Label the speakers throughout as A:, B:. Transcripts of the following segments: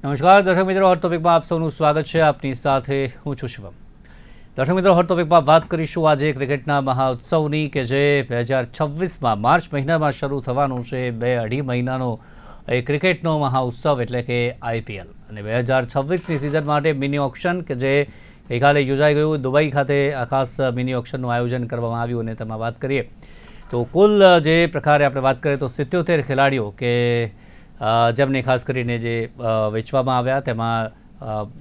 A: નમસ્કાર, દર્શક મિત્રો હોટ ટોપિકમાં આપ સૌનું સ્વાગત છે. આપની સાથે હું છું શિવમ. દર્શક મિત્રો હોટ ટોપિકમાં વાત કરીશું આજે ક્રિકેટના મહાઉત્સવની કે જે બે હજાર છવ્વીસમાં માર્ચ મહિનામાં શરૂ થવાનું છે. બે અઢી મહિનાનો એ ક્રિકેટનો મહાઉત્સવ એટલે કે આઈપીએલ અને બે હજાર છવ્વીસની સિઝન માટે મિની ઓક્શન કે જે ગઈકાલે યોજાઈ ગયું. દુબઈ ખાતે આ ખાસ મિની ઓક્શનનું આયોજન કરવામાં આવ્યું અને તેમાં વાત કરીએ. તો કુલ જે પ્રકારે આપણે વાત કરીએ તો સિત્યોતેર ખેલાડીઓ કે જેમને ખાસ કરીને જે વેચવામાં આવ્યા, તેમાં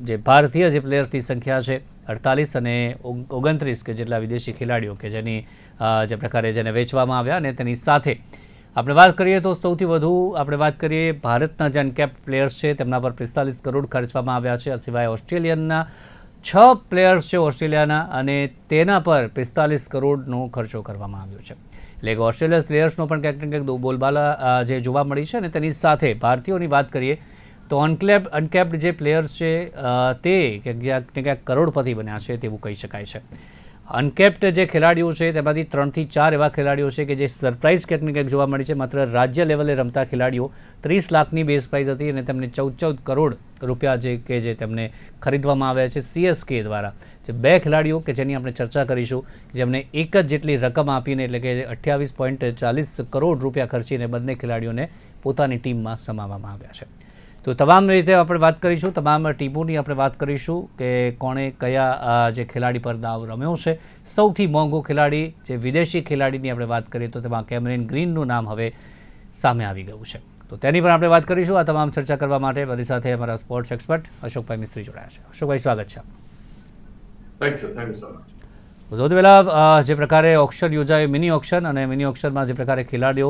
A: જે ભારતીય જે પ્લેયર્સની સંખ્યા છે, અડતાલીસ અને ઓગ- ઓગણત્રીસ કે જેટલા વિદેશી ખેલાડીઓ કે જેની જે પ્રકારે જેને વેચવામાં આવ્યા અને તેની સાથે. આપણે વાત કરીએ તો સૌથી વધુ આપણે વાત કરીએ ભારતના જે અનકેપ પ્લેયર્સ છે, તેમના પર પિસ્તાલીસ કરોડ ખર્ચવામાં આવ્યા છે, આ સિવાય ઓસ્ટ્રેલિયનના છ પ્લેયર્સ છે ઓસ્ટ્રેલિયાના અને તેના પર પિસ્તાલીસ કરોડનો ખર્ચો કરવામાં આવ્યો છે. એટલે કે ઓસ્ટ્રેલિયન પ્લેયર્સનો પણ ક્યાંક ને ક્યાંક બોલબાલા જે જોવા મળી છે અને તેની સાથે ભારતીયોની વાત કરીએ તો અનકેપ અનકેપ્ડ જે પ્લેયર્સ છે તે ક્યાંક ને ક્યાંક કરોડપતિ બન્યા છે તેવું કહી શકાય છે. અનકેપ્ડ જે ખેલાડીઓ છે, તેમાંથી ત્રણથી ચાર એવા ખેલાડીઓ છે કે જે સરપ્રાઇઝ ક્યાંક કંઈક જોવા મળી છે. માત્ર રાજ્ય લેવલે રમતા ખેલાડીઓ ત્રીસ લાખની બેઝ પ્રાઇઝ હતી અને તેમને ચૌદ ચૌદ કરોડ રૂપિયા જે કે જે તેમને ખરીદવામાં આવ્યા છે સીએસકે દ્વારા. જે બે ખેલાડીઓ કે જેની આપણે ચર્ચા કરીશું, જેમને એક જ જેટલી રકમ આપીને એટલે કે અઠ્યાવીસ પોઈન્ટ ચાલીસ કરોડ રૂપિયા ખર્ચીને બંને ખેલાડીઓને પોતાની ટીમમાં સમાવવામાં આવ્યા છે. તો તમામ રીતે આપણે વાત કરીશું તમામ ટીમોની આપણે વાત કરીશું કે કોણે કયા જે ખેલાડી પર દાવ રમ્યો છે. સૌથી મોંઘો ખેલાડી જે વિદેશી ખેલાડીની આપણે વાત કરીએ તો તેમાં કેમરેન ગ્રીનનું નામ હવે સામે આવી ગયું છે. તો તેની પણ આપણે વાત કરીશું. આ તમામ ચર્ચા કરવા માટે મારી સાથે અમારા સ્પોર્ટ્સ એક્સપર્ટ અશોકભાઈ મિસ્ત્રી જોડાયા છે. અશોકભાઈ સ્વાગત છે.
B: Thank you thank you so much
A: સૌથી પહેલાં જે પ્રકારે ઓક્શન યોજાયું મિની ઓક્શન અને મિની ઓક્શનમાં જે પ્રકારે ખેલાડીઓ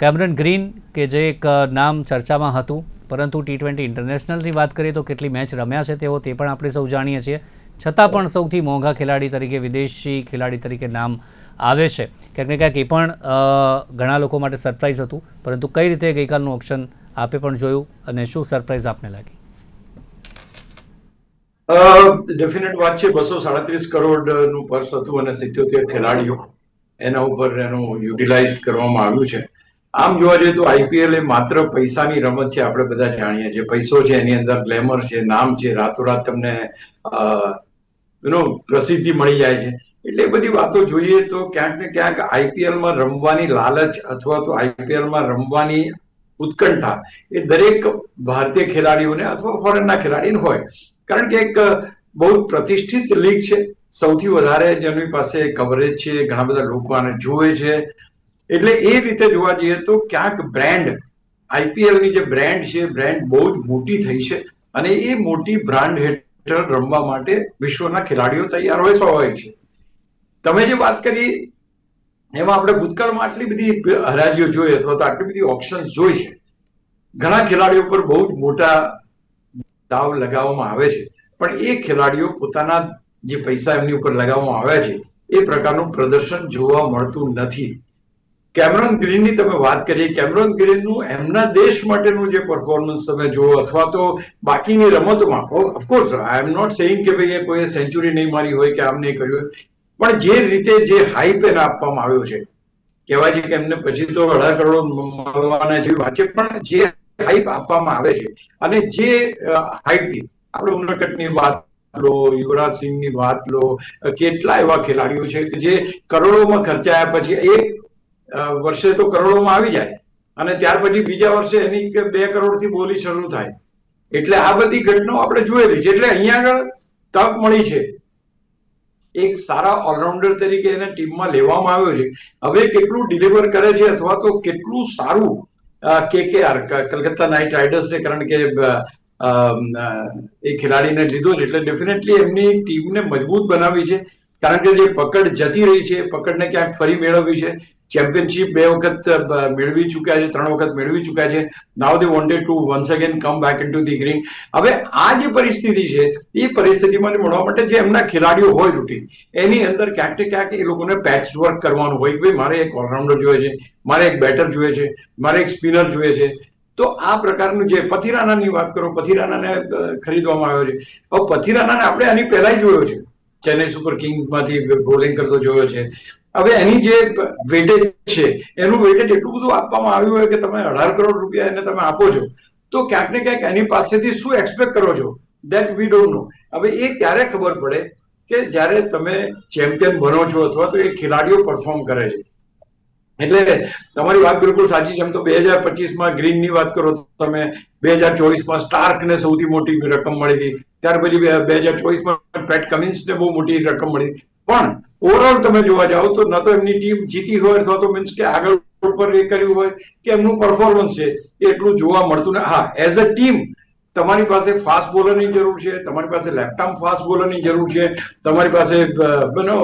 A: કેમરન ગ્રીન, કે જે એક નામ ચર્ચામાં હતું, પરંતુ ટી ટ્વેન્ટી ઇન્ટરનેશનલની વાત કરીએ તો કેટલી મેચ રમ્યા છે તેઓ તે પણ આપણે સૌ જાણીએ છીએ. છતાં પણ સૌથી મોંઘા ખેલાડી તરીકે, વિદેશી ખેલાડી તરીકે નામ આવે છે. ક્યાંક ને ક્યાંક એ પણ ઘણા લોકો માટે સરપ્રાઇઝ હતું, પરંતુ કઈ રીતે ગઈકાલનું ઓક્શન આપે પણ જોયું અને શું સરપ્રાઇઝ આપને લાગી?
B: ડેફિનેટ વાત છે, બસો સાડત્રીસ કરોડનું પર્સ હતું અને સિત્યોતેર ખેલાડીઓ એના ઉપર એનું યુટિલાઇઝ કરવામાં આવ્યું છે. આમ જોવા જઈએ તો આઈપીએલ એ માત્ર પૈસાની રમત છે, આપણે બધા જાણીએ છીએ. પૈસો છે, એની અંદર ગ્લેમર છે, નામ છે, રાતોરાત તમને યુ પ્રસિદ્ધિ મળી જાય છે. એટલે બધી વાતો જોઈએ તો ક્યાંક ને ક્યાંક આઈપીએલમાં રમવાની લાલચ અથવા તો આઈપીએલમાં રમવાની ઉત્કંઠા એ દરેક ભારતીય ખેલાડીઓને અથવા ફોરેનના ખેલાડીને હોય. કારણ કે એક બહુ પ્રતિષ્ઠિત લીગ છે. સૌથી વધારે જેની પાસે કવરેજ છે, ઘણા બધા લોકો આને જુએ છે. એટલે એ રીતે જોવા જઈએ તો ક્યાંક બ્રેન્ડ આઈપીએલની જે બ્રેન્ડ છે બ્રેન્ડ બહુ જ મોટી થઈ છે અને એ મોટી બ્રાન્ડ હેઠળ રમવા માટે વિશ્વના ખેલાડીઓ તૈયાર હોય સ્વાભાવિક છે. તમે જે વાત કરી, એમાં આપણે ભૂતકાળમાં આટલી બધી હરાજીઓ જોઈ અથવા તો આટલી બધી ઓપ્શન્સ જોઈ છે. ઘણા ખેલાડીઓ પર બહુ જ મોટા દાવ લગાવવામાં આવે છે. પણ એ ખેલાડીઓ પોતાના જે પૈસા એમની ઉપર લગાવવામાં આવ્યા છે, એ પ્રકારનું પ્રદર્શન જોવા મળતું નથી. કેમરોન ગ્રીનની તમે વાત કરીએ કેમરોન ગ્રીનનું એમના દેશ માટેનું જે પરફોર્મન્સ તમે જુઓ, અથવા તો બાકીની રમતોમાં of course I am not saying કે ભાઈ એ કોઈએ સેન્ચુરી નહીં મારી હોય કે આમ નહીં કર્યું પણ જે રીતે જે હાઈપ એને આપવામાં આવ્યો છે, કહેવાય છે કે એમને પછી તો અઢાર કરોડ મળવાના જેવી વાત છે, પણ જે હાઈપ આપવામાં આવે છે, અને જે હાઈટથી આપણે ઉમરકટની વાત લો, યુવરાજ સિંહની વાત લો કેટલા એવા ખેલાડીઓ છે કે જે કરોડોમાં ખર્ચાયા પછી એક વર્ષે તો કરોડોમાં આવી જાય. અને ત્યાર પછી બીજા વર્ષે એની બે કરોડથી બોલી શરૂ થાય. એટલે આ બધી ઘટનાઓ આપણે જોયેલી છે. એટલે અહીંયા આગળ તક મળી છે. એક સારા ઓલરાઉન્ડર તરીકે એને ટીમમાં લેવામાં આવ્યો છે. હવે કેટલું ડિલિવર કરે છે અથવા તો કેટલું સારું કે કે આર કલકત્તા નાઇટ રાઇડર્સ કારણ કે એ ખેલાડીને લીધો છે. એટલે ડેફિનેટલી એમની ટીમને મજબૂત બનાવી છે. કારણ કે જે પકડ જતી રહી છે, પકડને ક્યાંક ફરી મેળવવી છે. ચેમ્પિયનશિપ બે વખત મેળવી ચૂક્યા છે, ત્રણ વખત મેળવી ચૂક્યા છે. Now they wanted to once again come back in to the green હવે આ જે પરિસ્થિતિ છે, એ પરિસ્થિતિમાં મળવા માટે જે એમના ખેલાડીઓ હોય રૂટીન એની અંદર ક્યાંક ને ક્યાંક એ લોકોને પેચ વર્ક કરવાનું હોય. કે ભાઈ, મારે એક ઓલરાઉન્ડર જોઈએ છે, મારે એક બેટર જોઈએ છે, મારે એક સ્પિનર જોઈએ છે. તો આ પ્રકારનું જે પથિરાનાની વાત કરો, પથિરાનાને ખરીદવામાં આવ્યો છે. હવે પથિરાનાને આપણે આની પહેલા જોયો છે. ચેન્નઈ સુપર કિંગમાંથી બોલિંગ કરતો જોયો છે. હવે એની જે વેટેજ છે, એનું વેટેજ એટલું બધું આપવામાં આવ્યું હોય કે તમે અઢાર કરોડ રૂપિયા એને તમે આપો છો, તો ક્યાંક ને ક્યાંક એની પાસેથી શું એક્સપેક્ટ કરો છો? દેટ વી ડોન્ટ નો હવે એ ત્યારે ખબર પડે કે જ્યારે તમે ચેમ્પિયન બનો છો અથવા તો એ ખેલાડીઓ પરફોર્મ કરે છે? એટલે તમારી વાત બિલકુલ સાચી છે. એમ તો બે હજાર પચીસમાં ગ્રીનની વાત કરો તમે બે હજાર ચોવીસમાં સ્ટાર્કને સૌથી મોટી રકમ મળી હતી. ત્યાર પછી બે હજાર ચોવીસમાં પેટ કમિન્સને બહુ મોટી રકમ મળી પણ ઓવરઓલ તમે જોવા જાઓ તો ન તો એમની ટીમ જીતી હોય અથવા તો મીન્સ કે આગળ ઉપર એ કર્યું હોય કે એમનું પરફોર્મન્સ છે એટલું જોવા મળતું ને. હા એઝ અ ટીમ તમારી પાસે ફાસ્ટ બોલરની જરૂર છે, તમારી પાસે લેફ્ટ આર્મ ફાસ્ટ બોલરની જરૂર છે, તમારી પાસે બનો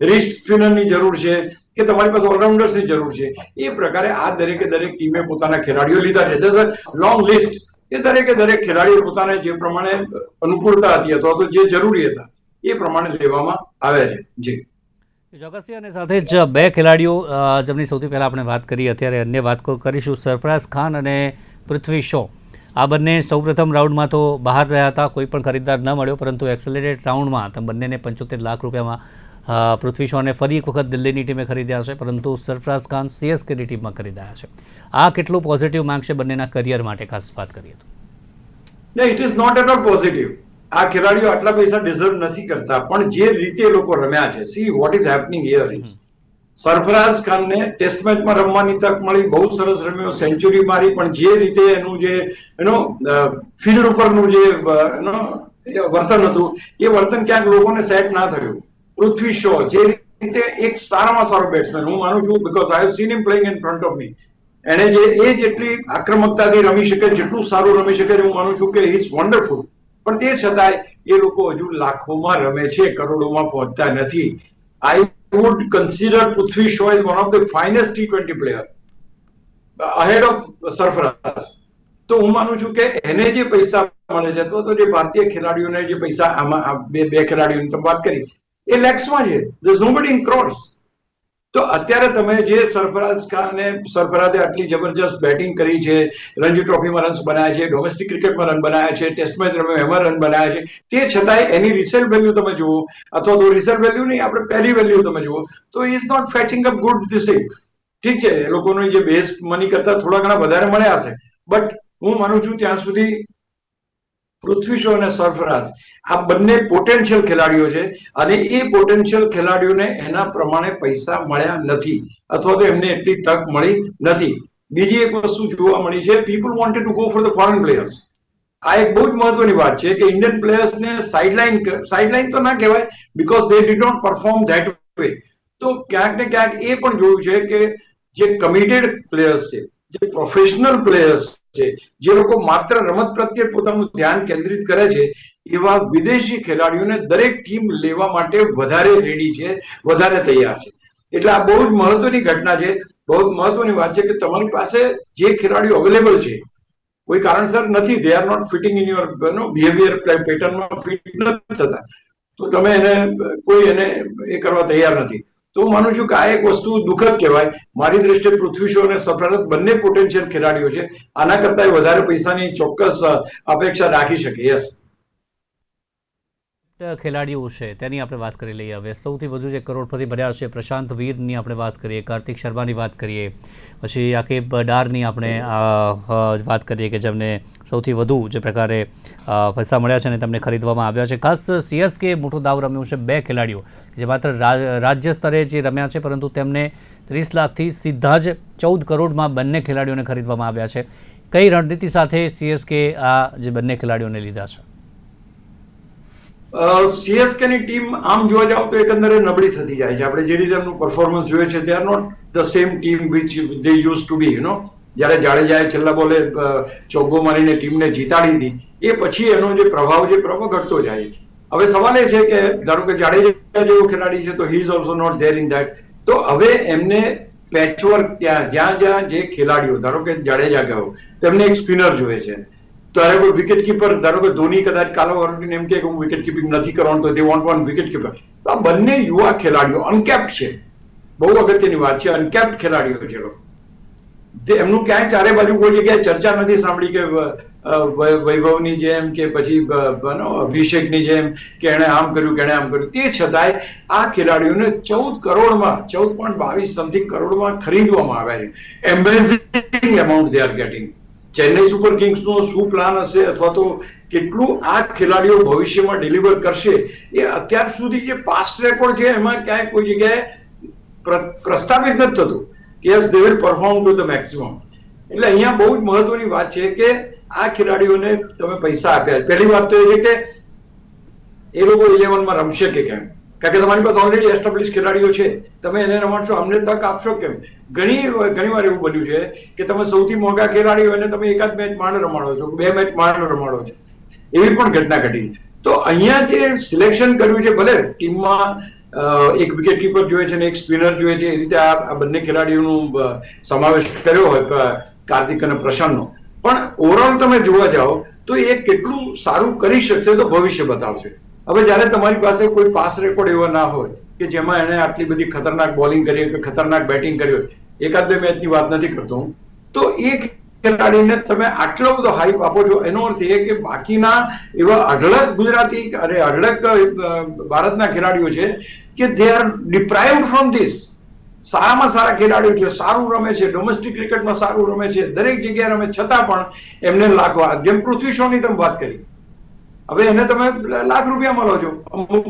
B: રિસ્ટ સ્પિનરની જરૂર છે, કે તમારી પાસે ઓલરાઉન્ડર્સની જરૂર છે. એ પ્રકારે આ દરેકે દરેક ટીમે પોતાના ખેલાડીઓ લીધા છે. ધેર્સ લોંગ લિસ્ટ એ દરેકે દરેક ખેલાડીઓ પોતાને જે પ્રમાણે અનુકૂળતા હતી અથવા તો જે જરૂરી હતા એ પ્રમાણે લેવામાં આવે છે. જી.
A: ચોક્કસથી અને સાથે જ બે ખેલાડીઓ જેમની સૌથી પહેલાં આપણે વાત કરી અત્યારે અન્ય વાત કરીશું. સરફરાઝ ખાન અને પૃથ્વી શો. આ બંને સૌપ્રથમ રાઉન્ડમાં તો બહાર રહ્યા હતા. કોઈ પણ ખરીદદાર ન મળ્યો પરંતુ એક્સેલરેટ રાઉન્ડમાં તમે બંનેને પંચોતેર લાખ રૂપિયામાં પૃથ્વી શોને ફરી એક વખત દિલ્હીની ટીમે ખરીદ્યા છે પરંતુ સરફરાઝ ખાન સીએસકેની ટીમમાં ખરીદાયા છે. આ કેટલું પોઝિટિવ માંગશે બંનેના કરિયર માટે ખાસ વાત કરીએ તો?
B: It is not at all positive આ ખેલાડીઓ આટલા પૈસા ડિઝર્વ નથી કરતા પણ જે રીતે લોકો રમ્યા છે see what is happening here is Sarfaraz ખાનને ટેસ્ટ મેચમાં રમવાની તક મળી બહુ સરસ રમ્યો સેન્ચુરી મારી પણ જે રીતે એનું જે એનો ફિલ્ડ ઉપરનું જે એનો વર્તન હતું એ વર્તન ક્યાંક લોકોને સેટ ના થયું. પૃથ્વી શો જે રીતે એક સારામાં સારો બેટ્સમેન હું માનું છું because I have seen him playing in front of me એને જે એ જેટલી આક્રમકતાથી રમી શકે જેટલું સારું રમી શકે હું માનું છું કે ઇઝ વન્ડરફુલ પણ તે છતાંય એ લોકો હજુ લાખોમાં રમે છે, કરોડોમાં પહોંચતા નથી. I consider Prithvi Shaw is one of the finest T twenty player ahead of Sarfaraz તો હું માનું છું કે એને જે પૈસા મળે છે તો જે ભારતીય ખેલાડીઓને જે પૈસા આમાં બે બે ખેલાડીઓની તમે વાત કરી, એ લેક્સમાં છે. ધર નોબડી ઇન ક્રોર્સ તો અત્યારે તમે જે સરફરાઝ ખાને સરફરાઝે આટલી જબરજસ્ત બેટિંગ કરી છે, રણજી ટ્રોફીમાં રન્સ બનાવ્યા છે ડોમેસ્ટિક ક્રિકેટમાં રન બનાવ્યા છે ટેસ્ટ મેચ રમ્યો, એમાં રન બનાવ્યા છે, તે છતાંય એની રિસેલ વેલ્યુ તમે જુઓ, અથવા તો રિસેલ વેલ્યુ નહીં, આપણે પહેલી વેલ્યુ તમે જુઓ, તો is not fetching up good this ઠીક છે, એ લોકોનું જે બેઝ મની કરતા થોડા ઘણા વધારે મળ્યા હશે. બટ હું માનું છું ત્યાં સુધી પૃથ્વી શો અને સરફરાજ આ બંને પોટેન્શિયલ ખેલાડીઓ છે અને એ પોટેન્શિયલ ખેલાડીઓને એના પ્રમાણે પૈસા મળ્યા નથી અથવા તો એમને એટલી તક મળી નથી. બીજી એક વસ્તુ જોવા મળી છે people wanted to go for the foreign players આ એક બહુ જ મહત્વની વાત છે કે ઇન્ડિયન પ્લેયર્સને સાઇડલાઇન સાઇડલાઇન તો ના કહેવાય because they did not perform that way તો ક્યાંક ને ક્યાંક એ પણ જોયું છે કે જે કમિટેડ પ્લેયર્સ છે જે પ્રોફેશનલ પ્લેયર્સ છે, જે લોકો માત્ર રમત પ્રત્યે પોતાનું ધ્યાન કેન્દ્રિત કરે છે, એવા વિદેશી ખેલાડીઓને દરેક ટીમ લેવા માટે વધારે રેડી છે, વધારે તૈયાર છે. એટલે આ બહુ જ મહત્વની ઘટના છે. બહુ જ મહત્વની વાત છે કે તમારી પાસે જે ખેલાડીઓ અવેલેબલ છે, કોઈ કારણસર નથી they are not fitting in your behaviour પેટર્નમાં ફિટ નથી થતા. તો તમે એને, કોઈ એને એ કરવા તૈયાર નથી. તો હું માનું છું કે આ એક વસ્તુ દુઃખદ કહેવાય. મારી દ્રષ્ટિએ પૃથ્વી શો અને સફરત બંને પોટેન્શિયલ ખેલાડીઓ છે. આના કરતા વધારે પૈસાની ચોક્કસ અપેક્ષા રાખી શકે યસ
A: ખેલાડીઓ છે, તેની આપણે વાત કરી લઈએ. હવે સૌથી વધુ જે કરોડપતિ બન્યા છે, પ્રશાંત વીરની આપણે વાત કરીએ, કાર્તિક શર્માની વાત કરીએ. પછી આકેબ ડારની આપણે વાત કરીએ કે જેમને સૌથી વધુ જે પ્રકારે પૈસા મળ્યા છે અને તેમને ખરીદવામાં આવ્યા છે. ખાસ સીએસકે મોટો દાવ રમ્યું છે બે ખેલાડીઓ, જે માત્ર રાજ્ય સ્તરે જે રમ્યા છે, પરંતુ તેમને ત્રીસ લાખથી સીધા જ ચૌદ કરોડમાં બંને ખેલાડીઓને ખરીદવામાં આવ્યા છે. કઈ રણનીતિ સાથે સીએસકે આ જે બંને ખેલાડીઓને લીધા છે?
B: સીએસકે ની ટીમ આમ જોવા જાવ તો એકંદરે નબળી થતી જાય છે. આપણે જે રીતે એમનું પરફોર્મન્સ જોઈએ છે they are not the same team which they use to be you know જ્યારે જાડેજાએ છેલ્લા બોલે ચોગ્ગો મારીને ટીમને જીતાડી હતી એ પછી એનો જે પ્રભાવ જે પ્રભાવ ઘટતો જાય હવે સવાલ એ છે કે ધારો કે જાડેજા જેવો ખેલાડી છે, તો he is also not there in that તો હવે એમને પેચવર્ક ત્યાં, જ્યાં જ્યાં જે ખેલાડીઓ, ધારો કે જાડેજા ગયો તેમને એક સ્પિનર જોઈએ છે. ત્યારે કોઈ વિકેટ કીપર ધારો કે ધોની કદાચ કાલો વર્લ્ડ એમ કે હું વિકેટ કીપિંગ નથી કરવાનું તો they want one wicket keeper તો આ બંને યુવા ખેલાડીઓ અનકેપ્ડ છે. બહુ અગત્યની વાત છે અનકેપ્ડ ખેલાડીઓ છે લોકો. એમનું ક્યાંય ચારે બાજુ કોઈ જગ્યાએ ચર્ચા નથી સાંભળી કે વૈભવની જેમ કે પછી અભિષેકની જેમ કે એણે આમ કર્યું કે એણે આમ કર્યું. તે છતાંય આ ખેલાડીઓને ચૌદ કરોડમાં, ચૌદ પોઈન્ટ બાવીસ સમથિંગ કરોડમાં ખરીદવામાં આવ્યા છે. Amazing amount they are getting Chennai super કિંગ્સનો શું પ્લાન હશે અથવા તો કેટલું આ ખેલાડીઓ ભવિષ્યમાં ડિલિવર કરશે, એ અત્યાર સુધી જે પાસ્ટ રેકોર્ડ છે, એમાં ક્યાંય કોઈ જગ્યાએ પ્રસ્તાવિત નથી થતું કે yes they will perform to the maximum એટલે અહીંયા બહુ જ મહત્વની વાત છે કે આ ખેલાડીઓને તમે પૈસા આપ્યા પહેલી વાત તો એ છે કે એ લોકો ઇલેવનમાં રમશે કે કેમ? કારણ કે તમારી પાસે ઓલરેડી એસ્ટાબ્લિશ ખેલાડીઓ છે. તમે એને રમાડશો, અમને તક આપશો કેમ? ઘણી ઘણી વાર એવું બન્યું છે કે તમે સૌથી મોંઘા ખેલાડીઓ હોય તમે એકાદ મેચ માંડ રમાડો છો, બે મેચ માંડ રમાડો છો. એવી પણ ઘટના ઘટી. તો અહીંયા જે સિલેક્શન કર્યું છે, ભલે ટીમમાં એક વિકેટ કીપર જોઈએ છે ને એક સ્પિનર જોઈએ છે, એ રીતે આ બંને ખેલાડીઓનું સમાવેશ કર્યો હોય કાર્તિક અને પ્રશાંતનો. પણ ઓવરઓલ તમે જોવા જાઓ, તો એ કેટલું સારું કરી શકશે તો ભવિષ્ય બતાવશે. હવે જ્યારે તમારી પાસે કોઈ પાસ રેકોર્ડ એવો ના હોય, કે જેમાં એને આટલી બધી ખતરનાક બોલિંગ કરી હોય કે ખતરનાક બેટિંગ કરી હોય, એકાદ બે મેચની વાત નથી કરતો હું, તો એ ખેલાડીને તમે આટલો બધો હાઈપ આપો છો, એનો અર્થ એ કે બાકીના એવા અઢળક ગુજરાતી અરે અઢળક ભારતના ખેલાડીઓ છે, કે they are deprive from this સારામાં સારા ખેલાડીઓ છે, સારું રમે છે ડોમેસ્ટિક ક્રિકેટમાં સારું રમે છે, દરેક જગ્યાએ રમે, છતાં પણ એમને લાગવા જેમ પૃથ્વી શોની તમે વાત કરી. હવે એને તમે લાખ રૂપિયા મળો છો. અમુક.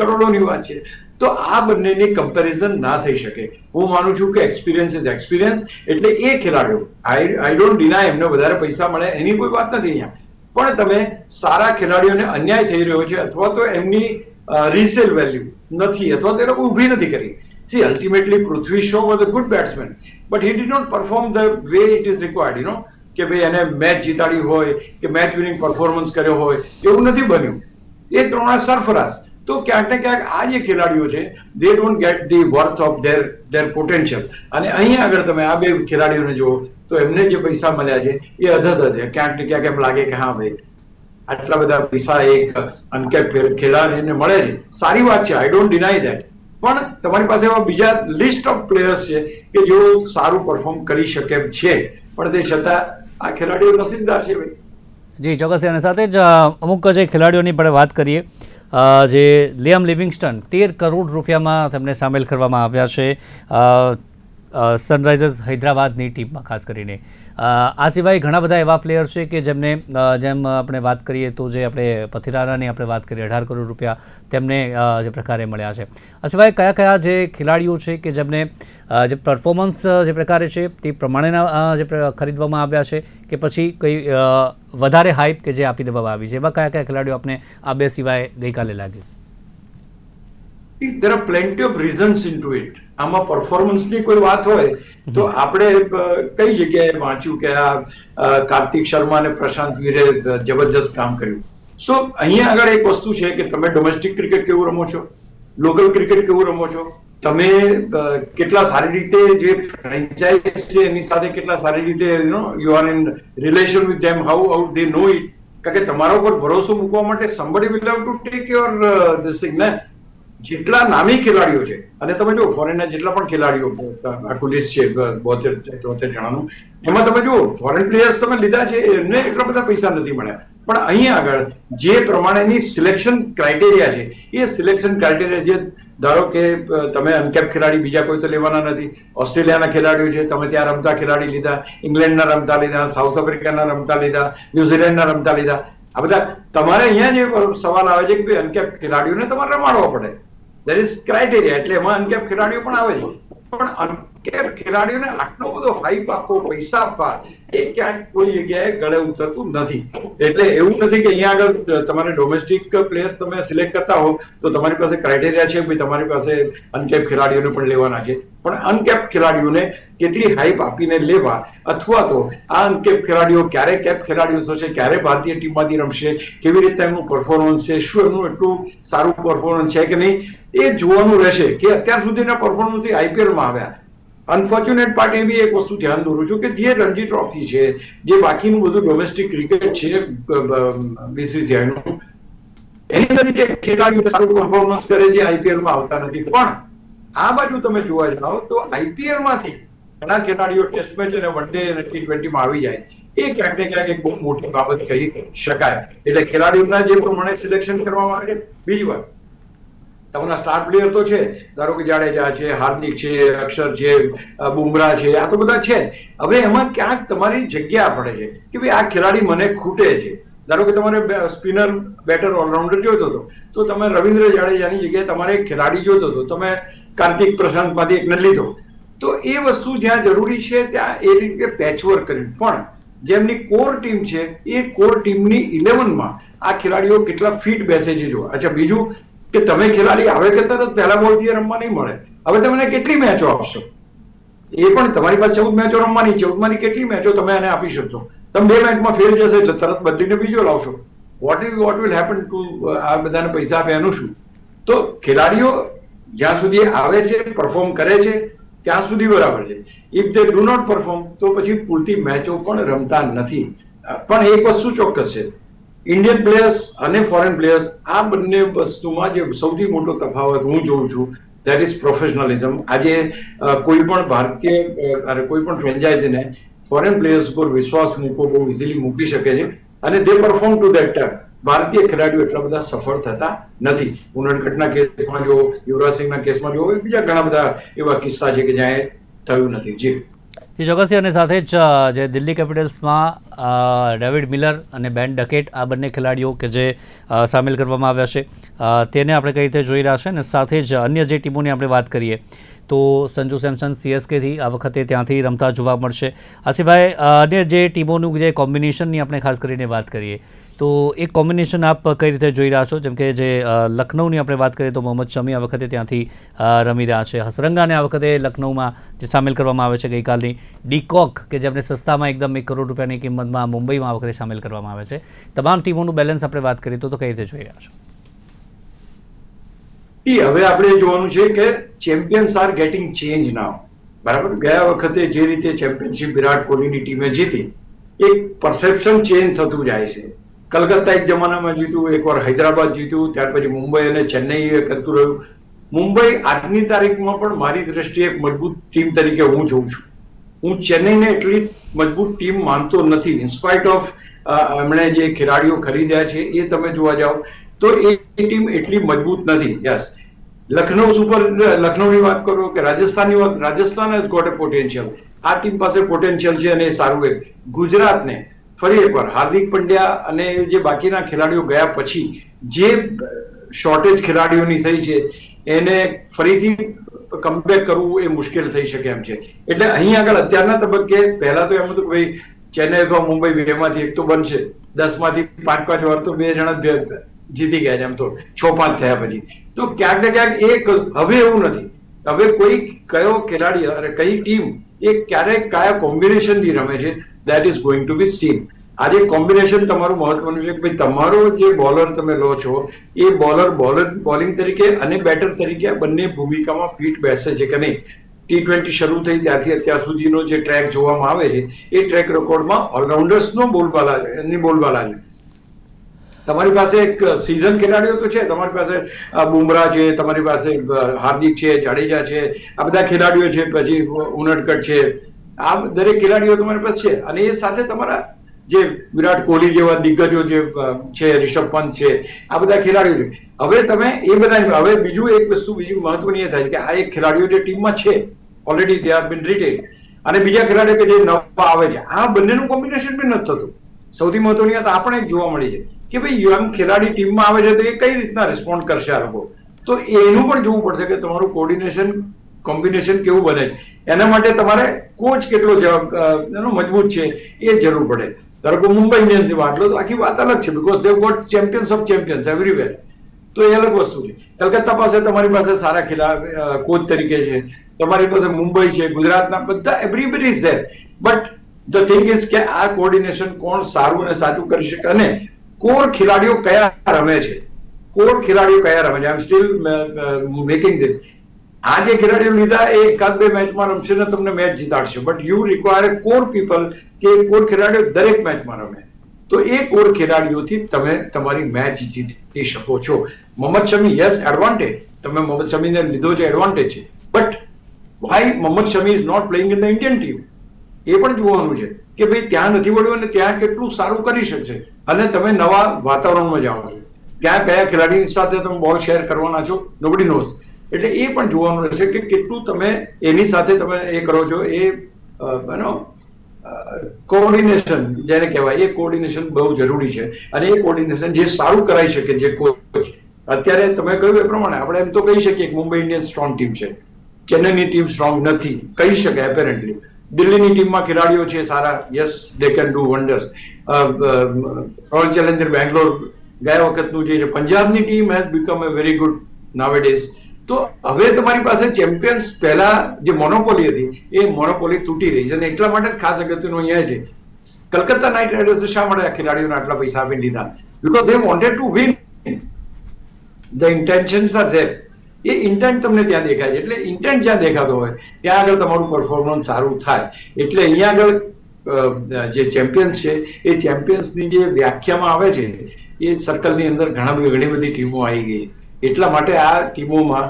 B: કરોડોની વાત છે. તો આ બંનેની કમ્પેરિઝન ના થઈ શકે. હું માનું છું કે એક્સપિરિયન્સ ઇઝ એક્સપિરિયન્સ એટલે એ ખેલાડીઓ આઈ આઈ ડોન્ટ ડિનાય એમને વધારે પૈસા મળે, એની કોઈ વાત નથી અહીંયા. પણ તમે સારા ખેલાડીઓને અન્યાય થઈ રહ્યો છે અથવા તો એમની રીસેલ વેલ્યુ નથી અથવા તો લોકો ઊભી નથી કરી. See ultimately Prithvi Shaw was a good batsman but he did not perform the way it is required you know કે ભાઈ એને મેચ જીતાડી હોય, કે મેચ વિનિંગ પરફોર્મન્સ કર્યો હોય, એવું નથી બન્યું. એ ત્રણે સરફરાશ તો ક્યાંક ને ક્યાંક આ જે ખેલાડીઓ છે they don't get the worth of their their potential અને અહીંયા આગળ તમે આ બે ખેલાડીઓને જુઓ, તો એમને જે પૈસા મળ્યા છે, એ અધધ છે. ક્યાંક ને ક્યાંક એમ લાગે કે હા ભાઈ, આટલા બધા પૈસા એક અનકેપ ખેલાડીને મળે છે. સારી વાત છે આઈ ડોન્ટ ડિનાય ધેટ પણ તમારી પાસે એવા બીજા લિસ્ટ ઓફ પ્લેયર્સ છે કે જેઓ સારું પરફોર્મ કરી શકે છે. પણ તે છતાં આ ખેલાડીઓ નસીબદાર છે
A: જી, ચોક્કસ. અને સાથે જ અમુક જે ખેલાડીઓની પણ વાત કરીએ જે લિયમ લિવિંગસ્ટન, તેર કરોડ રૂપિયામાં તેમને સામેલ કરવામાં આવ્યા છે. સનરાઇઝર્સ હૈદરાબાદની ટીમમાં, ખાસ કરીને. આ સિવાય ઘણા બધા એવા પ્લેયર છે કે જેમને જેમ આપણે વાત કરીએ તો જે આપણે પથિરાનાની આપણે વાત કરીએ, અઢાર કરોડ રૂપિયા તેમને જે પ્રકારે મળ્યા છે. આ સિવાય કયા કયા જે ખેલાડીઓ છે કે જેમને જે પરફોર્મન્સ જે પ્રકારે છે તે પ્રમાણેના જે ખરીદવામાં આવ્યા છે કે પછી કંઈ વધારે હાઇપ કે જે આપી દેવામાં આવી છે? એવા કયા કયા ખેલાડીઓ આપણે આ બે સિવાય ગઈકાલે લાગ્યું?
B: There are plenty of reasons into it. આમાં પરફોર્મન્સની કોઈ વાત હોય તો આપણે કઈ જગ્યાએ વાંચ્યું કે આ કાર્તિક શર્મા અને પ્રશાંત વીરે જબરજસ્ત કામ કર્યું? સો અહીંયા આગળ એક વસ્તુ છે કે તમે ડોમેસ્ટિક ક્રિકેટ કેવું રમો છો? લોકલ ક્રિકેટ કેવું રમો છો? તમે કેટલા સારી રીતે જે ફ્રેન્ચાઇઝ છે એની સાથે કેટલા સારી રીતે you know you are in relation with them how how they know it કારણ કે તમારા ઉપર ભરોસો મૂકવા માટે somebody will have to take your this this ને જેટલા નામી ખેલાડીઓ છે, અને તમે જો ફોરેનના જેટલા પણ ખેલાડીઓ, આખું લિસ્ટ છે, બોતેર તોતેર જણાનું, એમાં તમે જો ફોરેન પ્લેયર્સ તમે લીધા છે, એમને એટલા બધા પૈસા નથી મળ્યા. પણ અહીંયા આગળ જે પ્રમાણેની સિલેક્શન ક્રાઇટેરિયા છે, એ સિલેક્શન ક્રાઇટેરિયા જે ધારો કે તમે અનકેપ ખેલાડી, બીજા કોઈ તો લેવાના નથી. ઓસ્ટ્રેલિયાના ખેલાડીઓ છે, તમે ત્યાં રમતા ખેલાડી લીધા, ઇંગ્લેન્ડના રમતા લીધા, સાઉથ આફ્રિકાના રમતા લીધા, ન્યુઝીલેન્ડના રમતા લીધા. આ બધા, તમારે અહીંયા જે સવાલ આવે છે કે અનકેપ ખેલાડીઓને તમારે રમાડવા પડે. દેર ઇઝ ક્રાઇટેરિયા એટલે એમાં અનકેપ ખેલાડીઓ પણ આવે છે. પણ અનકેપ ખેલાડીઓને આટલો બધો હાઈપ આપો, પૈસા આપવા એ ક્યાંક કોઈ જગ્યાએ ગળે ઉતરતું નથી. એટલે એવું નથી કે અહીંયા આગળ તમારે ડોમેસ્ટિક પ્લેયર્સ તમે સિલેક્ટ કરતા હો, તો તમારી પાસે ક્રાઇટેરિયા છે ભાઈ, તમારી પાસે અનકેપ ખેલાડીઓને પણ લેવાના છે. પણ અનકેપ ખેલાડીઓને કેટલી હાઈપ આપીને લેવા? અથવા તો આ અનકેપ ખેલાડીઓ ક્યારે કેપ ખેલાડીઓ થશે, ક્યારે ભારતીય ટીમમાંથી રમશે, કેવી રીતે એમનું પરફોર્મન્સ છે, શું એમનું એટલું સારું પરફોર્મન્સ છે કે નહીં, એ જોવાનું રહેશે કે અત્યાર સુધીના પરફોર્મન્સથી આઈપીએલમાં આવ્યા. અનફોર્ચ્યુનેટ પાર્ટ એવી એક વસ્તુ ધ્યાન દોરું છું કે જે રણજી ટ્રોફી છે, જે બાકીનું બધું ડોમેસ્ટિક ક્રિકેટ છે બીસીસીઆઈનું એની અંદર જે ખેલાડીઓ સારું પરફોર્મન્સ કરે જે આઈપીએલમાં આવતા નથી. પણ આ બાજુ તમે જોવા જાઓ તો આઈપીએલમાંથી ઘણા ખેલાડીઓ ટેસ્ટ મેચ અને વન ડે અને ટી ટ્વેન્ટીમાં આવી જાય. એ ક્યાંક ને ક્યાંક એક બહુ મોટી બાબત કહી શકાય. એટલે ખેલાડીઓના જે પ્રમાણે સિલેક્શન કરવામાં આવે બીજી વાત. તમારા સ્ટાર પ્લેયર તો છે. ધારો કે જાડેજા છે, હાર્દિક છે, અક્ષર છે બુમરા છે, આ તો બધા છે હવે એમાં ક્યાંક તમારી જગ્યા પડે છે કે ભાઈ આ ખેલાડી મને ખૂટે છે. ધારો કે તમારે સ્પિનર, બેટર, ઓલરાઉન્ડર જોઈતો હતો, તો તમે રવિન્દ્ર જાડેજાની જગ્યાએ તમારે એક ખેલાડી જોઈતો હતો. તમે કાર્તિક પ્રશાંતમાંથી એકને લીધો. તો એ વસ્તુ જ્યાં જરૂરી છે ત્યાં એ રીતે પેચવર્ક કર્યું. પણ જેમની કોર ટીમ છે, એ કોર ટીમની ઇલેવનમાં આ ખેલાડીઓ કેટલા ફિટ બેસે છે જો અચ્છા, બીજું કે તમે ખેલાડી આવે કે તરત પહેલા બોલથી રમવા નહીં મળે. હવે તમને કેટલી મેચો આપશો? એ પણ તમારી પાસે ચૌદ મેચો રમવાની, ચૌદમાંની કેટલી મેચો તમે એને આપી શકશો? તમે બે મેચમાં ફેલ જશે એટલે તરત બદલીને બીજો લાવશો. What is what will happen to આ બધાને પૈસા આપે એનું શું? તો ખેલાડીઓ જ્યાં સુધી આવે છે પરફોર્મ કરે છે, ત્યાં સુધી બરાબર છે. If they do not perform તો પછી પૂરતી મેચો પણ રમતા નથી. પણ એક વસ્તુ ચોક્કસ છે. ઇન્ડિયન પ્લેયર્સ અને ફોરેન પ્લેયર્સ આ બંને વસ્તુમાં જે સૌથી મોટો તફાવત હું જોઉં છું દેટ ઇઝ પ્રોફેશનલિઝમ આજે કોઈ પણ ભારતીય અને કોઈ પણ ફ્રેન્ચાઇઝીને ફોરેન પ્લેયર્સ ઉપર વિશ્વાસ મૂકવો બહુ ઇઝીલી મૂકી શકે છે. અને દે પરફોર્મ ટુ દેટ ભારતીય ખેલાડીઓ એટલા બધા સફળ થતા નથી. ઉનડકટના કેસમાં જો, યુવરાજ સિંહના કેસમાં જો, બીજા ઘણા બધા એવા કિસ્સા છે કે જ્યાં થયું નથી. જી.
A: એ ચોક્કસથી અને સાથે જ જે દિલ્હી કેપિટલ્સમાં ડેવિડ મિલર અને બેન ડકેટ આ બંને ખેલાડીઓ કે જે સામેલ કરવામાં આવ્યા છે તેને આપણે કઈ રીતે જોઈ રહ્યા છે અને સાથે જ અન્ય જે ટીમોની આપણે વાત કરીએ, તો સંજુ સેમસન સીએસકેથી આ વખતે ત્યાંથી રમતા જોવા મળશે. આ સિવાય અન્ય જે ટીમોનું જે કોમ્બિનેશનની આપણે ખાસ કરીને વાત કરીએ તો એ કોમ્બિનેશન આપ કઈ રીતે જોઈ રહ્યા છો? જેમ કે જે લખનૌની આપણે વાત કરીએ તો મોહમ્મદ શમી આ વખતે ત્યાંથી રમી રહ્યા છે. હસરંગાને આ વખતે લખનૌમાં જે સામેલ કરવામાં આવે છે ગઈકાલની ડીકોક, કે જેમને સસ્તામાં એકદમ એક કરોડ રૂપિયાની કિંમતમાં મુંબઈમાં આ વખતે સામેલ કરવામાં આવે છે. તમામ ટીમોનું બેલેન્સ આપણે વાત કરીએ તો કઈ રીતે જોઈ રહ્યા છો?
B: હવે આપણે જોવાનું છે કે champions are getting change now બરાબર? ગયા વખતે જે રીતે ચેમ્પિયનશિપ વિરાટ કોહલીની ટીમે જીતી, એક પરસેપ્શન ચેન્જ થતું જાય છે. કલકત્તા એક જમાનામાં જીત્યું, એકવાર હૈદરાબાદ જીત્યું, ત્યાર પછી મુંબઈ અને ચેન્નઈ એ કરતું રહ્યું. મુંબઈ આજની તારીખમાં પણ મારી દ્રષ્ટિએ એક મજબૂત ટીમ તરીકે હું જોઉં છું. હું ચેન્નઈને એટલી મજબૂત ટીમ માનતો નથી. ઇન્સ્પાઇટ ઓફ એમણે જે ખેલાડીઓ ખરીદ્યા છે, એ તમે જોવા જાઓ, તો એ ટીમ એટલી મજબૂત નથી. યસ લખનૌ સુપર, લખનૌની વાત કરો કે રાજસ્થાનની વાત, રાજસ્થાન જ ગોટ એ પોટેન્શિયલ આ ટીમ પાસે પોટેન્શિયલ છે અને એ સારું એક ગુજરાતને ફરી એકવાર, હાર્દિક પંડ્યા અને જે બાકીના ખેલાડીઓ ગયા પછી જે શોર્ટેજ ખેલાડીઓની થઈ છે, એને ફરીથી કમબેક કરવું એ મુશ્કેલ થઈ શકે એમ છે. એટલે અહીં આગળ અત્યારના તબક્કે પહેલા તો એમ હતું કે ભાઈ, ચેન્નઈ અથવા મુંબઈ બેમાંથી એક તો બનશે દસમાંથી પાંચ પાંચ વાર તો બે જણા જીતી ગયા છે એમ તો, છ પાંચ થયા પછી. તો ક્યાંક ને ક્યાંક એક, હવે એવું નથી. હવે કોઈ કયો ખેલાડી, અરે કઈ ટીમ એ ક્યારે કયા કોમ્બિનેશનથી રમે છે. That is going to be seen આજે કોમ્બિનેશન તમારું મહત્વનું છે કે ભાઈ તમારો જે બોલર તમે લો છો, એ બોલર બોલર બોલિંગ તરીકે અને બેટર તરીકે બંને ભૂમિકામાં ફિટ બેસે છે કે નહીં? ટી ટ્વેન્ટી શરૂ થઈ ત્યાંથી અત્યાર સુધીનો જે ટ્રેક જોવામાં આવે છે, એ ટ્રેક રેકોર્ડમાં ઓલરાઉન્ડર્સનો બોલબાલા, એની બોલબાલા છે. તમારી પાસે એક સીઝન ખેલાડીઓ તો છે, તમારી પાસે બુમરા છે, તમારી પાસે હાર્દિક છે, જાડેજા છે, આ બધા ખેલાડીઓ છે, પછી ઉનડકટ છે. આ દરેક ખેલાડીઓ તમારી પાસે છે. અને એ સાથે તમારા જે વિરાટ કોહલી જેવા દિગ્ગજો જે છે, રિષભ પંત છે, આ બધા ખેલાડીઓ છે. હવે તમે એ બધા હવે બીજું એક વસ્તુ બીજી મહત્વની એ થાય કે આ એક ખેલાડીઓ જે ટીમમાં છે ઓલરેડી દે આર બીન રિટેડ અને બીજા ખેલાડીઓ કે જે નવા આવે છે, આ બંનેનું કોમ્બિનેશન બી નથી થતું. સૌથી મહત્વની વાત આ પણ એક જોવા મળી છે. કે ભાઈ યંગ ખેલાડી ટીમમાં આવે છે તો એ કઈ રીતના રિસ્પોન્ડ કરશે આ લોકો? તો એનું પણ જોવું પડશે કે તમારું કોર્ડિનેશન કોમ્બિનેશન કેવું બને છે. એના માટે તમારે કોચ કેટલો એનો મજબૂત છે એ જરૂર પડે. ધારો કે મુંબઈ ઇન્ડિયન્સની વાત લો તો આખી વાત અલગ છે because they've got champions of champions everywhere તો એ અલગ વસ્તુ છે. કલકત્તા પાસે તમારી પાસે સારા ખેલા કોચ તરીકે છે. તમારી પાસે મુંબઈ છે, ગુજરાતના બધા everybody is there but the thing is કે આ કોર્ડિનેશન કોણ સારું અને સાચું કરી શકે અને કોર ખેલાડીઓ કયા રમે છે કોર ખેલાડીઓ કયા રમે છે I am still making this આ જે ખેલાડીઓ લીધા એ એકાદ બે મેચમાં રમશે ને તમને match જીતાડશે but you require core people કે કોર ખેલાડીઓ દરેક મેચમાં રમે તો એ કોર ખેલાડીઓથી તમે તમારી મેચ જીતી શકો છો મોહમ્મદ શમી યસ એડવાન્ટેજ તમે મોહમ્મદ શમીને લીધો છે એડવાન્ટેજ છે but why Mohammed Shami is not playing in the Indian team એ પણ જોવાનું છે કે ભાઈ ત્યાં નથી વળ્યું અને ત્યાં કેટલું સારું કરી શકશે? અને તમે નવા વાતાવરણમાં જાઓ છો. ત્યાં કયા ખેલાડીની સાથે તમે બોલ શેર કરવાના છો? નોબડી નોઝ એટલે એ પણ જોવાનું રહેશે કે કેટલું તમે એની સાથે તમે એ કરો છો. એ એનો કોઓર્ડિનેશન જેને કહેવાય, એ કોઓર્ડિનેશન બહુ જરૂરી છે. અને એ કોઓર્ડિનેશન જે સારું કરાઈ શકે જે કોચ અત્યારે તમે કહ્યું એ પ્રમાણે આપણે એમ તો કહી શકીએ કે મુંબઈ ઇન્ડિયન્સ સ્ટ્રોંગ ટીમ છે. ચેન્નઈની ટીમ સ્ટ્રોંગ નથી. કહી શકાય એપેરેન્ટલી દિલ્હીની ટીમમાં ખેલાડીઓ છે સારા. Yes they can do wonders royal challenger Bangalore ગયા વખતનું જે છે, પંજાબની team has become a very good nowadays તો હવે તમારી પાસે ચેમ્પિયન્સ પહેલા જે મોનોપોલી હતી, એ મોનોપોલી તૂટી રહી છે અને એટલા માટે ખાસ અગત્યનું અહીંયા છે. કલકત્તા નાઇટ રાઇડર્સે શા માટે આ ખેલાડીઓને આટલા પૈસા આપી લીધા? Because they wanted to win the intentions are there a intent તમને ત્યાં દેખાય છે. એટલે ઇન્ટેન્ટ જ્યાં દેખાતો હોય, ત્યાં આગળ તમારું પરફોર્મન્સ સારું થાય. એટલે અહીંયા આગળ જે ચેમ્પિયન્સ છે, એ ચેમ્પિયન્સની જે વ્યાખ્યામાં આવે છે, એ સર્કલની અંદર ઘણા ઘણી બધી ટીમો આવી ગઈ. એટલા માટે આ ટીમોમાં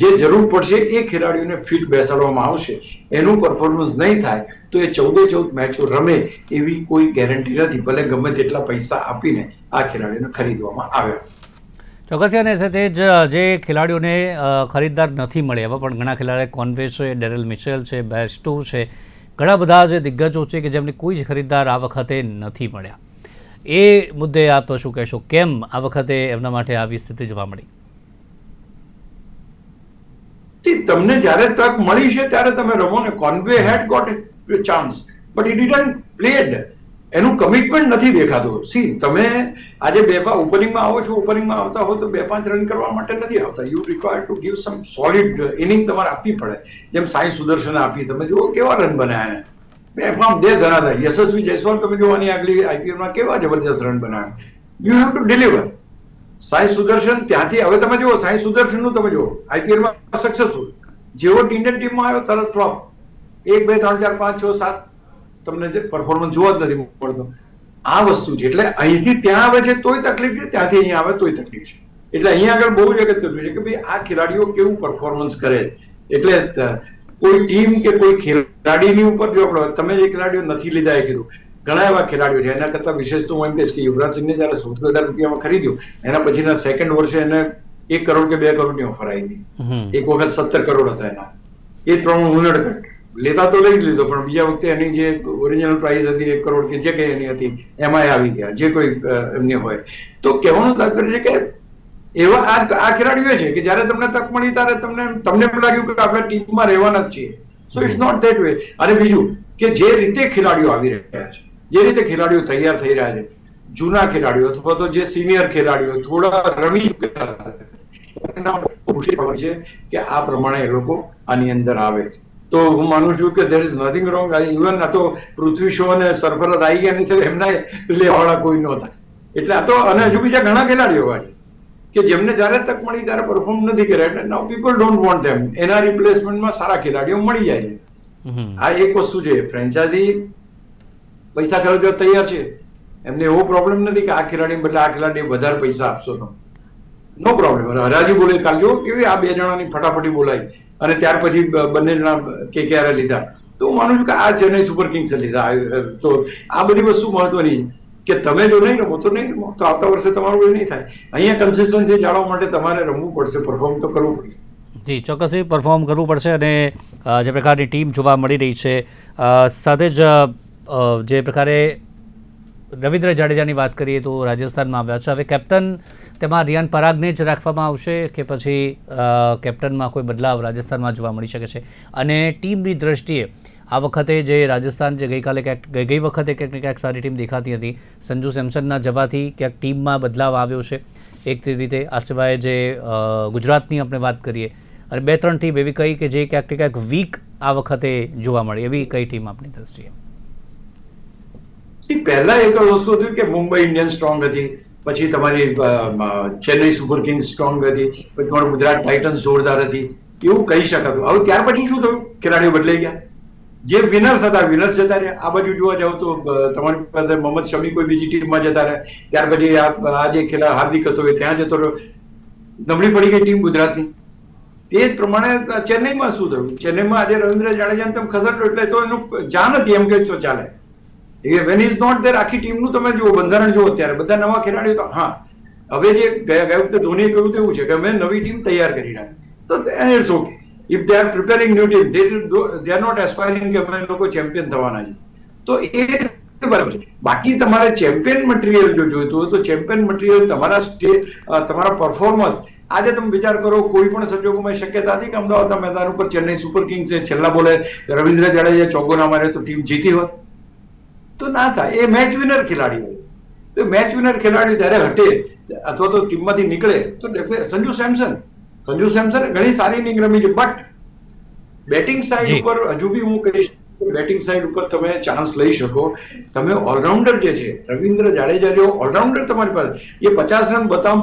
B: જે જરૂર પડશે, એ ખેલાડીઓને ફિટ બેસાડવામાં આવશે. એનું પરફોર્મન્સ નહીં થાય, તો એ ચૌદે ચૌદ મેચો રમે એવી કોઈ ગેરંટી નથી. ભલે ગમે તેટલા પૈસા આપીને આ ખેલાડીઓને ખરીદવામાં આવ્યા
A: ચોક્કસ અને સાથે જ જે ખેલાડીઓને ખરીદદાર નથી મળે એવા, પણ ઘણા ખેલાડી કોન્વે છે, ડેરેલ મિશેલ છે બેસ્ટો છે, ઘણા બધા જે દિગ્ગજો છે કે જેમને કોઈ જ ખરીદદાર આ વખતે નથી મળ્યા. એ મુદ્દે આપ શું કહેશો? કેમ આ વખતે એમના માટે આવી સ્થિતિ જોવા મળી?
B: તમને જ્યારે તક મળી છે, ત્યારે તમે રમો ને. Conway had got chance but it didn't played એનું કમિટમેન્ટ નથી દેખાતું. સી તમે આજે બે પાંચ ઓપનિંગમાં આવો છો ઓપનિંગમાં આવતા હો તો બે પાંચ રન કરવા માટે નથી આવતા. You require to give some solid inning તમારે આપવી પડે. જેમ સાંઈ સુદર્શન આપી, તમે જુઓ કેવા રન બનાવ્યા બે ફોર્મ દે ધરાતા યશસ્વી જયસ્વાલ, તમે જોવાની આગલી આઈપીએલમાં કેવા જબરજસ્ત રન બનાવ્યા you have to deliver Sai Sudharsan ત્યાંથી, હવે તમે જુઓ, સાંઈ સુદર્શનનું તમે જુઓ આઈપીએલમાં સક્સેસફુલ જેવો ઇન્ડિયન ટીમમાં આવ્યો, તરત ફ્લોપ એક, બે, ત્રણ, ચાર, પાંચ, છ, સાત તમને પરફોર્મન્સ જોવા જ નથી મળતો. આ વસ્તુ છે. એટલે અહીંથી ત્યાં આવે છે તોય તકલીફ છે ત્યાંથી અહીંયા આવે તોય તકલીફ છે. એટલે અહીંયા આગળ બહુ જ અગત્યનું છે કે ભાઈ આ ખેલાડીઓ કેવું પરફોર્મન્સ કરે. એટલે કોઈ ટીમ કે કોઈ ખેલાડીની ઉપર જો આપણે તમે જે ખેલાડીઓ નથી લીધા એ કીધું ઘણા એવા ખેલાડીઓ છે. એના કરતા વિશેષ તો હું એમ કહીશ કે યુવરાજ સિંહને જયારે સૌથી વધારે રૂપિયામાં ખરીદ્યો એના પછીના સેકન્ડ વર્ષે એને એક કરોડ કે બે કરોડની ઓફર આવી હતી. એક વખત સત્તર કરોડ હતા એના. એ ત્રણ ઉનડકટ લેતા તો લઈ લીધો, પણ બીજા વખતે એની જે ઓરિજિનલ પ્રાઇસ હતી, એક કરોડ કે જે કઈ એની હતી એમાં આવી ગયા, જે કોઈ એમની હોય. તો કહેવાનું તાત્પર્ય છે કે એવા આ આ ખેલાડીઓ છે કે જ્યારે તમને તક મળી ત્યારે તમને તમને એમ લાગ્યું કે આપણે ટીમમાં રહેવાના જ છીએ. So it's not that way અને બીજું કે જે રીતે ખેલાડીઓ આવી રહ્યા છે, જે રીતે ખેલાડીઓ તૈયાર થઈ રહ્યા છે, જૂના ખેલાડીઓ અથવા તો જે સિનિયર ખેલાડીઓ, થોડા રમી ચૂકેલા છે કે આ પ્રમાણે એ લોકો આની અંદર આવે તો હું માનું છું કે there is nothing wrong even આ તો પૃથ્વી શો અને સરફરાજ આવી ગયા નહીં એમના લેવાળા કોઈ નહોતા. એટલે આ તો અને હજુ બીજા ઘણા ખેલાડીઓ વાળી કે જેમને જ્યારે તક મળી ત્યારે પરફોર્મ નથી કર્યા. એટલે now people don't want them એના રિપ્લેસમેન્ટમાં સારા ખેલાડીઓ મળી જાય છે. આ એક વસ્તુ છે. ફ્રેન્ચાઇઝી પૈસા ખર્ચવા તૈયાર છે. એમને એવો પ્રોબ્લેમ નથી કે આ ખેલાડી બદલે આ ખેલાડી વધારે પૈસા આપશો તમે નો પ્રોબ્લેમ હરાજી બોલે કાલ જો કેવી આ બે જણાની ફટાફટી બોલાઈ અને ત્યાર પછી બંને જણા કે ક્યારે લીધા. તો હું માનું છું કે આ ચેન્નઈ સુપર કિંગ્સે લીધા. તો આ બધી વસ્તુ મહત્વની કે તમે જો નહીં રમો તો નહીં રમો. તો આવતા વર્ષે તમારું કોઈ નહીં થાય. અહીંયા કન્સિસ્ટન્સી જાળવવા માટે તમારે રમવું પડશે. પરફોર્મ તો કરવું પડશે.
A: જી ચોક્કસથી પરફોર્મ કરવું પડશે અને જે પ્રકારની ટીમ જોવા મળી રહી છે. સાથે જ જે પ્રકારે રવિન્દ્ર જાડેજાની વાત કરીએ તો રાજસ્થાનમાં આવ્યા છે. હવે કેપ્ટન તેમાં રિયાન પરાગને જ રાખવામાં આવશે કે પછી કેપ્ટનમાં કોઈ બદલાવ રાજસ્થાનમાં જોવા મળી શકે છે. અને ટીમની દ્રષ્ટિએ આ વખતે જે રાજસ્થાન જે ગઈકાલે ક્યાંક, ગઈ ગઈ વખતે ક્યાંક ને ક્યાંક સારી ટીમ દેખાતી હતી. સંજુ સેમસનના જવાથી ક્યાંક ટીમમાં બદલાવ આવ્યો છે. એક રીતે આ સિવાય જે ગુજરાતની આપણે વાત કરીએ, અને બે, ત્રણ ટીમ એવી કઈ કે જે ક્યાંક ને ક્યાંક વીક આ વખતે જોવા મળી. એવી કઈ ટીમ આપણી દ્રષ્ટિએ?
B: પહેલા એક વસ્તુ હતી કે મુંબઈ ઇન્ડિયન સ્ટ્રોંગ હતી. પછી તમારી ચેન્નઈ સુપર કિંગ્સ સ્ટ્રોંગ હતી, પછી તમારું ગુજરાત ટાઇટન્સ જોરદાર હતી, એવું કહી શકાતું. હવે ત્યાર પછી શું થયું? ખેલાડીઓ બદલાઈ ગયા. જે વિનર્સ હતા, વિનર્સ જતા રહ્યા. આ બાજુ જોવા જાવ તો તમારી પાસે મોહમ્મદ શમી કોઈ બીજી ટીમમાં જતા રહ્યા. ત્યાર પછી આ જે ખેલા, હાર્દિક હતો, એ ત્યાં જતો રહ્યો. નબળી પડી ગઈ ટીમ ગુજરાતની. એ જ પ્રમાણે ચેન્નઈમાં શું થયું? ચેન્નઈમાં આજે રવિન્દ્ર જાડેજાને તમે ખસેડો એટલે તો એનું જાન હતી એમ કે તો ચાલે. વેન ઇઝ નોટ ધેર આખી ટીમનું તમે જુઓ, બંધારણ જુઓ ત્યારે બધા નવા ખેલાડીઓ તો, હા. હવે જે ગયા ગયા વખતે ધોનીએ કહ્યું તેવું છે કે અમે નવી ટીમ તૈયાર કરી નાખી તો it's okay if they are preparing new team they they are not aspiring કે અમે લોકો ચેમ્પિયન થવાના છે તો એ બરાબર છે. બાકી તમારે ચેમ્પિયન મટીરિયલ જો જોઈતું હોય તો ચેમ્પિયન મટીરિયલ તમારા સ્ટે તમારા પરફોર્મન્સ આજે તમે વિચાર કરો, કોઈ પણ સંજોગોમાં શક્યતા હતી કે અમદાવાદના મેદાન ઉપર, ચેન્નઈ સુપર કિંગ્સ છેલ્લા બોલે રવિન્દ્ર જાડેજા ચોગ્ગો ના મારે તો ટીમ જીતી હોત? તો ના થાય. એ મેચ વિનર ખેલાડી હોય. તો મેચ વિનર ખેલાડી જ્યારે હટે અથવા તો ટીમમાંથી નીકળે તો સંજુ સેમસન. સંજુ સેમસન ઘણી સારી ઇનિંગ રમી છે. બટ બેટિંગ સાઈડ ઉપર હજુ બી હું કહીશ બેટિંગ સાઈડ ઉપર તમે ચાન્સ લઈ શકો. તમે ઓલરાઉન્ડર જે છે રવિન્દ્ર જાડેજા જેવો ઓલરાઉન્ડર તમારી પાસે. એ પચાસ રન બતાવ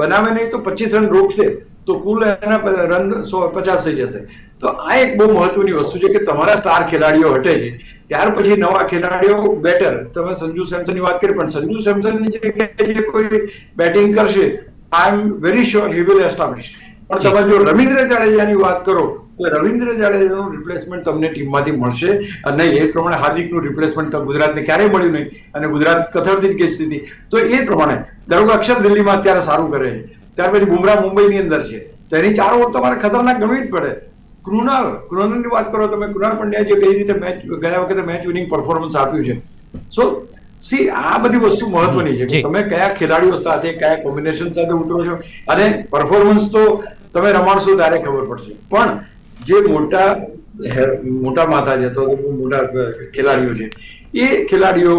B: બનાવે નહીં તો પચીસ રન રોકશે. તો કુલ એના રન સો પચાસ થઈ જશે. તો આ એક બહુ મહત્વની વસ્તુ છે કે તમારા સ્ટાર ખેલાડીઓ હટે છે. ત્યાર પછી નવા ખેલાડીઓ બેટર તમે સંજુ સેમસનની વાત કરી પણ સંજુ સેમસનની જગ્યાએ જે કોઈ બેટિંગ કરશે I am very sure he will establish પણ તમે જો રવિન્દ્ર જાડેજાની વાત કરો તો રવિન્દ્ર જાડેજાનું રિપ્લેસમેન્ટ તમને ટીમમાંથી મળશે. અને એ પ્રમાણે હાર્દિકનું રિપ્લેસમેન્ટ તો ગુજરાતને ક્યારેય મળ્યું નહીં. અને ગુજરાત કથળતી જ ગઈ સ્થિતિ તો એ પ્રમાણે ધારો કે અક્ષર દિલ્હીમાં અત્યારે સારું કરે છે. ત્યાર પછી બુમરાહ મુંબઈની અંદર છે. તો એની ચાર ઓવર તમારે ખતરનાક ગણવી જ પડે. કૃણાલ કૃણાલની વાત કરો તમે કૃણાલ પંડ્યા જે કઈ રીતે મેચ ગયા વખતે મેચ વિનિંગ પરફોર્મન્સ આપ્યું છે. સો સી આ બધી વસ્તુ મહત્વની છે તમે કયા ખેલાડીઓ સાથે કયા કોમ્બિનેશન સાથે ઉતરો છો અને પરફોર્મન્સ તો તમે રમાડશો ત્યારે ખબર પડશે. પણ જે મોટા મોટા માથા છે તો મોટા ખેલાડીઓ છે એ ખેલાડીઓ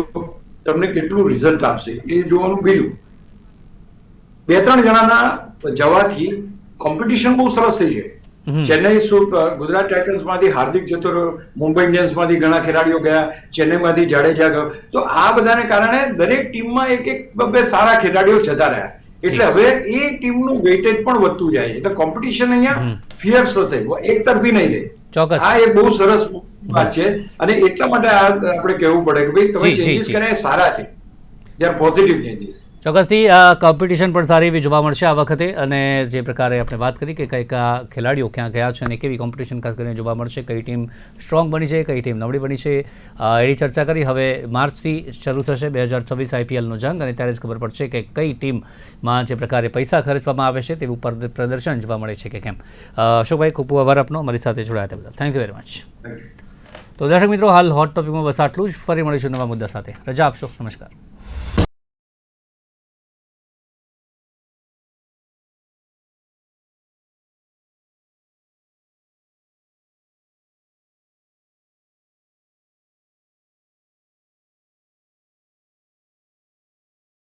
B: તમને કેટલું રિઝલ્ટ આપશે એ જોવાનું બીજું. બે ત્રણ જણાના જવાથી કોમ્પિટિશન બહુ સરસ થઈ છે. ચેન્નઈ ગુજરાત ટાઇટન્સમાંથી હાર્દિક જતો રહ્યો મુંબઈ ઇન્ડિયન્સમાંથી ઘણા ખેલાડીઓ ગયા ચેન્નઈમાંથી જાડેજા ગયો. તો આ બધાને કારણે દરેક ટીમમાં એક એક બે સારા ખેલાડીઓ જતા રહ્યા. એટલે હવે એ ટીમનું વેઇટેજ પણ વધતું જાય. એટલે કોમ્પિટિશન અહીંયા. ફિયર્સ થશે. એક તરફી નહીં રહે.
A: ચોક્કસ.
B: આ એક બહુ સરસ વાત છે. અને એટલા માટે આ આપણે કહેવું પડે કે ભાઈ તમે ચેન્જીસ કર્યા એ સારા છે. દે આર પોઝિટિવ ચેન્જીસ
A: ચોક્કસથી કોમ્પિટિશન પણ સારી એવી જોવા મળશે આ વખતે અને જે પ્રકારે આપણે વાત કરી કે કઈ આ ખેલાડીઓ ક્યાં ગયા છે અને કેવી કોમ્પિટિશન ખાસ કરીને જોવા મળશે કઈ ટીમ સ્ટ્રોંગ બની છે કઈ ટીમ નબળી બની છે એની ચર્ચા કરી. હવે માર્ચથી શરૂ થશે બે હજાર છવ્વીસ આઈપીએલનો જંગ અને ત્યારે જ ખબર પડશે કે કઈ ટીમમાં જે પ્રકારે પૈસા ખર્ચવામાં આવે છે તેવું પર- પ્રદર્શન જોવા મળે છે કે કેમ. અશોકભાઈ ખૂબ ખૂબ આભાર આપનો. મારી સાથે જોડાયા બદલ. થેન્ક યુ વેરી મચ તો દર્શક મિત્રો હાલ હોટ ટોપિકમાં બસ આટલું જ. ફરી મળીશું નવા મુદ્દા સાથે. રજા આપશો. નમસ્કાર.